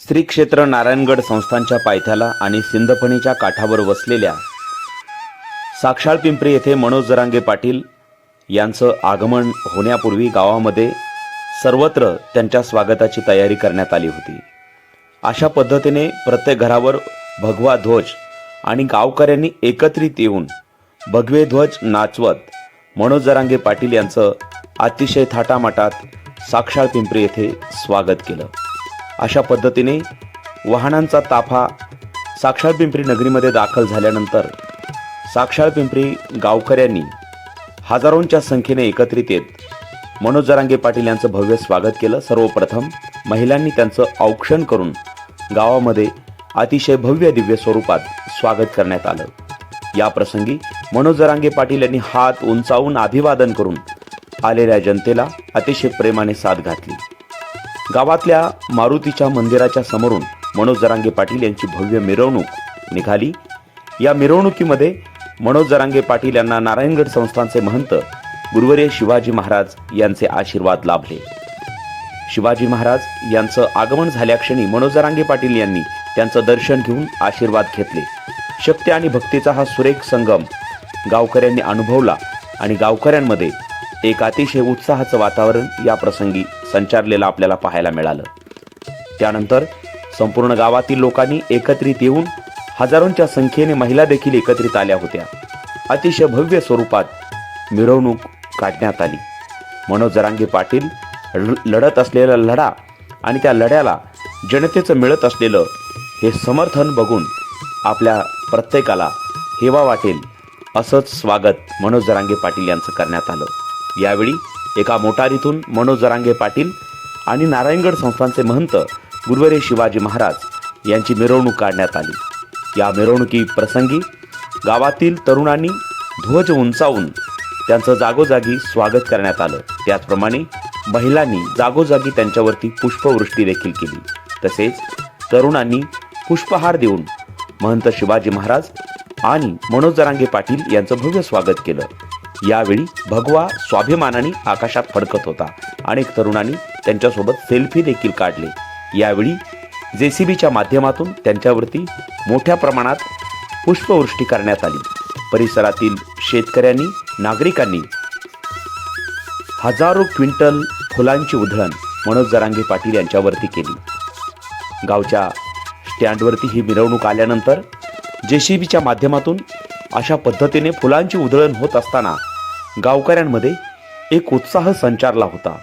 श्री क्षेत्र नारायणगड संस्थांच्या पायथ्याला आणि सिंधफणीच्या काठावर वसलेल्या साक्षाळ पिंपरी येथे मनोज जरांगे पाटील यांचं आगमन होण्यापूर्वी गावामध्ये सर्वत्र त्यांच्या स्वागताची तयारी करण्यात आली होती. अशा पद्धतीने प्रत्येक घरावर भगवा ध्वज आणि गावकऱ्यांनी एकत्रित येऊन भगवे ध्वज नाचवत मनोज जरांगे पाटील यांचं अतिशय थाटामाटात साक्षाळ पिंपरी येथे स्वागत केलं. अशा पद्धतीने वाहनांचा ताफा साक्षाळ पिंपरी नगरीमध्ये दाखल झाल्यानंतर साक्षाळ पिंपरी गावकऱ्यांनी हजारोंच्या संख्येने एकत्रित येत मनोज जरांगे पाटील यांचं भव्य स्वागत केलं. सर्वप्रथम महिलांनी त्यांचं औक्षण करून गावामध्ये अतिशय भव्य दिव्य स्वरूपात स्वागत करण्यात आलं. या प्रसंगी मनोज जरांगे पाटील यांनी हात उंचावून अभिवादन करून आलेल्या जनतेला अतिशय प्रेमाने साथ घातली. गावातल्या मारुतीच्या मंदिराच्या समोरून मनोज जरांगे पाटील यांची भव्य मिरवणूक निघाली. या मिरवणुकीमध्ये मनोज जरांगे पाटील यांना नारायणगड संस्थानचे महंत गुरुवर्य शिवाजी महाराज यांचे आशीर्वाद लाभले. शिवाजी महाराज यांचं आगमन झाल्याक्षणी मनोज जरांगे पाटील यांनी त्यांचं दर्शन घेऊन आशीर्वाद घेतले. शक्ती आणि भक्तीचा हा सुरेख संगम गावकऱ्यांनी अनुभवला आणि गावकऱ्यांमध्ये एक अतिशय उत्साहाचं वातावरण या प्रसंगी संचारलेलं आपल्याला पाहायला मिळालं. त्यानंतर संपूर्ण गावातील लोकांनी एकत्रित येऊन हजारोंच्या संख्येने महिला देखील एकत्रित आल्या होत्या. अतिशय भव्य स्वरूपात मिरवणूक काढण्यात आली. मनोज जरांगे पाटील ल- लढत असलेला लढा आणि त्या लढ्याला जनतेचं मिळत असलेलं हे समर्थन बघून आपल्या प्रत्येकाला हेवा वाटेल असंच स्वागत मनोज जरांगे पाटील यांचं करण्यात आलं. यावेळी एका मोटारीतून मनोज जरांगे पाटील आणि नारायणगड संस्थानचे महंत गुरुवरे शिवाजी महाराज यांची मिरवणूक काढण्यात आली. या मिरवणुकी प्रसंगी गावातील तरुणांनी ध्वज उंचावून त्यांचं जागोजागी स्वागत करण्यात आलं. त्याचप्रमाणे महिलांनी जागोजागी त्यांच्यावरती पुष्पवृष्टी देखील केली. तसेच तरुणांनी पुष्पहार देऊन महंत शिवाजी महाराज आणि मनोज जरांगे पाटील यांचं भव्य स्वागत केलं. यावेळी भगवा स्वाभिमानाने आकाशात फडकत होता. अनेक तरुणांनी त्यांच्यासोबत सेल्फी देखील काढले. यावेळी जेसीबीच्या माध्यमातून त्यांच्यावरती मोठ्या प्रमाणात पुष्पवृष्टी करण्यात आली. परिसरातील शेतकऱ्यांनी नागरिकांनी हजारो क्विंटल फुलांची उधळण मनोज जरांगे पाटील यांच्यावरती केली. गावच्या स्टँडवरती ही मिरवणूक आल्यानंतर जेसीबीच्या माध्यमातून अशा पद्धतीने फुलांची उधळण होत असताना गावकऱ्यांमध्ये एक उत्साह संचारला होता.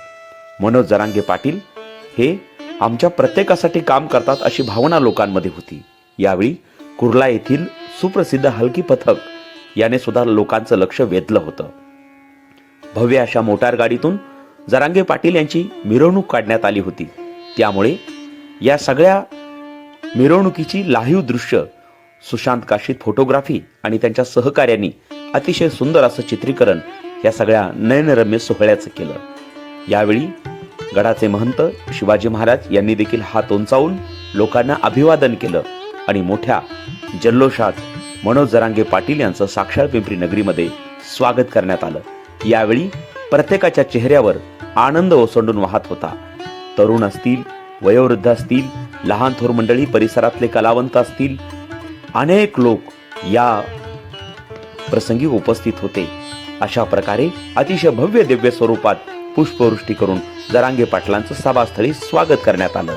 मनोज जरांगे पाटील हे आमच्या प्रत्येकासाठी काम करतात अशी भावना लोकांमध्ये होती. यावेळी कुर्ला येथील सुप्रसिद्ध हलकी पथक याने सुद्धा लोकांचं लक्ष वेधलं होतं. भव्य अशा मोटार गाडीतून जरांगे पाटील यांची मिरवणूक काढण्यात आली होती. त्यामुळे या सगळ्या मिरवणुकीची लाहीव दृश्य सुशांत काशीत फोटोग्राफी आणि त्यांच्या सहकार्यांनी अतिशय सुंदर असं चित्रीकरण या सगळ्या नयनरम्य सोहळ्याचं केलं. यावेळी गडाचे महंत शिवाजी महाराज यांनी देखील हात उंचावून लोकांना अभिवादन केलं आणि मोठ्या जल्लोषात मनोज जरांगे पाटील यांचं साक्षाळ पिंपरी नगरीमध्ये स्वागत करण्यात आलं. यावेळी प्रत्येकाच्या चेहऱ्यावर आनंद ओसंडून वाहत होता. तरुण असतील वयोवृद्ध असतील लहान थोर मंडळी परिसरातले कलावंत असतील अनेक लोक या प्रसंगी उपस्थित होते. अशा प्रकारे अतिशय भव्य दिव्य स्वरूपात पुष्पवृष्टी करून जरांगे पाटलांचं सभास्थळी स्वागत करण्यात आलं.